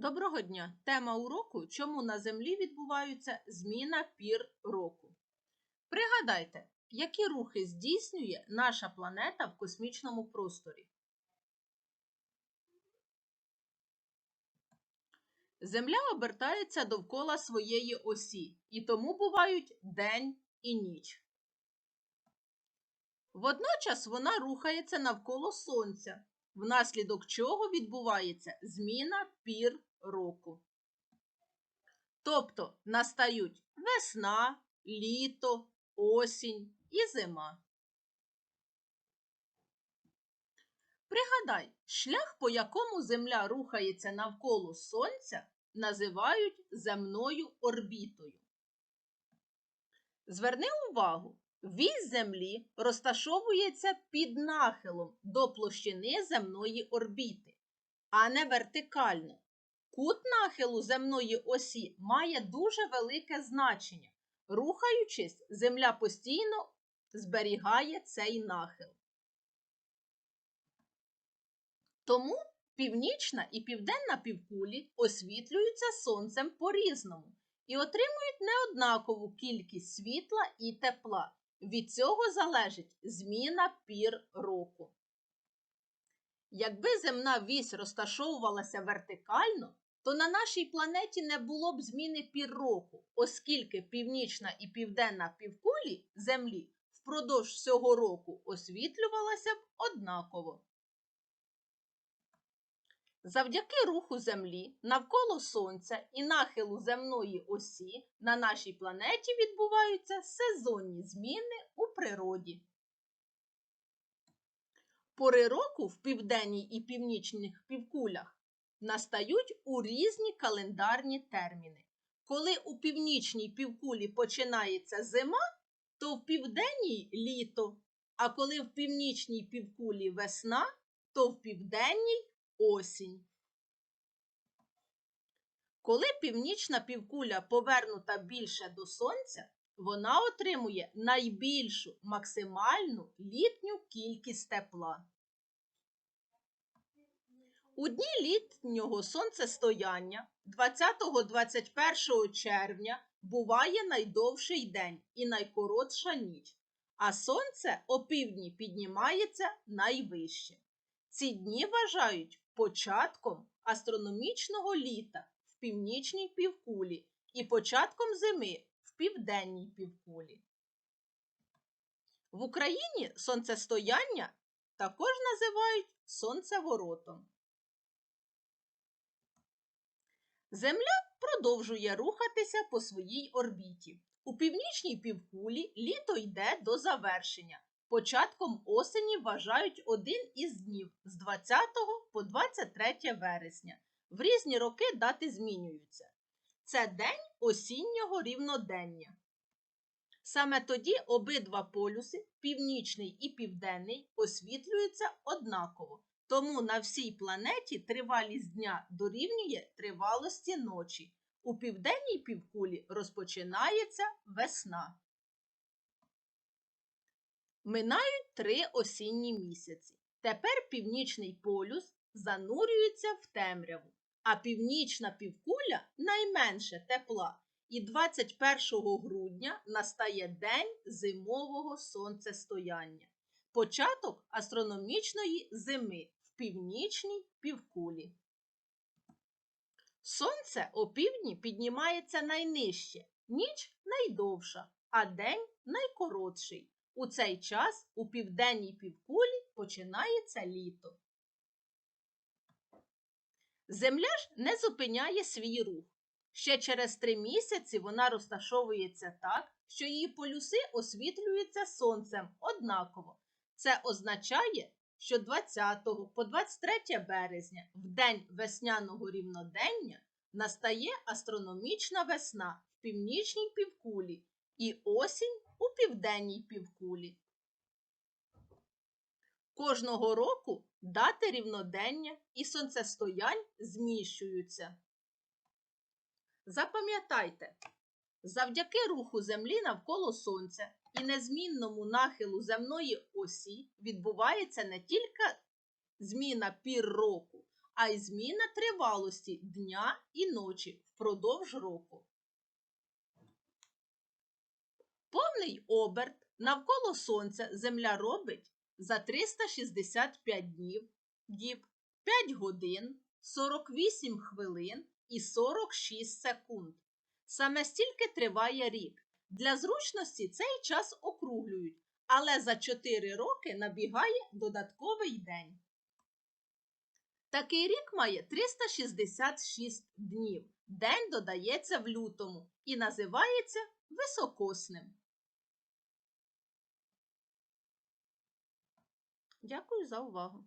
Доброго дня! Тема уроку Чому на Землі відбуваються зміна пір року. Пригадайте, які рухи здійснює наша планета в космічному просторі. Земля обертається довкола своєї осі, і тому бувають день і ніч. Водночас вона рухається навколо Сонця, внаслідок чого відбувається зміна пір року. Тобто настають весна, літо, осінь і зима. Пригадай, шлях, по якому Земля рухається навколо Сонця, називають земною орбітою. Зверни увагу, вісь Землі розташовується під нахилом до площини земної орбіти, а не вертикально. Кут нахилу земної осі має дуже велике значення. Рухаючись, Земля постійно зберігає цей нахил. Тому північна і південна півкулі освітлюються сонцем по-різному і отримують неоднакову кількість світла і тепла. Від цього залежить зміна пір року. Якби земна вісь розташовувалася вертикально, то на нашій планеті не було б зміни пір року, оскільки північна і південна півкулі Землі впродовж всього року освітлювалася б однаково. Завдяки руху Землі навколо Сонця і нахилу земної осі на нашій планеті відбуваються сезонні зміни у природі. Пори року в південній і північних півкулях настають у різні календарні терміни. Коли у північній півкулі починається зима, то в південній літо, а коли в північній півкулі весна, то в південній осінь. Коли північна півкуля повернута більше до сонця, вона отримує найбільшу максимальну літню кількість тепла. У дні літнього сонцестояння 20-21 червня буває найдовший день і найкоротша ніч, а сонце опівдні піднімається найвище. Ці дні вважають початком астрономічного літа в північній півкулі і початком зими південній півкулі. В Україні сонцестояння також називають сонцеворотом. Земля продовжує рухатися по своїй орбіті. У північній півкулі літо йде до завершення. Початком осені вважають один із днів з 20 по 23 вересня. В різні роки дати змінюються. Це день осіннього рівнодення. Саме тоді обидва полюси, північний і південний, освітлюються однаково. Тому на всій планеті тривалість дня дорівнює тривалості ночі. У південній півкулі розпочинається весна. Минають три осінні місяці. Тепер північний полюс занурюється в темряву, а північна півкуля найменше тепла. І 21 грудня настає день зимового сонцестояння. Початок астрономічної зими в північній півкулі. Сонце опівдні піднімається найнижче, ніч найдовша, а день найкоротший. У цей час у південній півкулі починається літо. Земля ж не зупиняє свій рух. Ще через три місяці вона розташовується так, що її полюси освітлюються сонцем однаково. Це означає, що 20 по 23 березня, в день весняного рівнодення, настає астрономічна весна в північній півкулі і осінь у південній півкулі. Кожного року дати рівнодення і сонцестоянь зміщуються. Запам'ятайте, завдяки руху Землі навколо Сонця і незмінному нахилу земної осі відбувається не тільки зміна пір року, а й зміна тривалості дня і ночі впродовж року. Повний оберт навколо Сонця Земля робить за 365 днів, діб, 5 годин, 48 хвилин і 46 секунд. Саме стільки триває рік. Для зручності цей час округлюють, але за 4 роки набігає додатковий день. Такий рік має 366 днів. День додається в лютому і називається високосним. Дякую за увагу!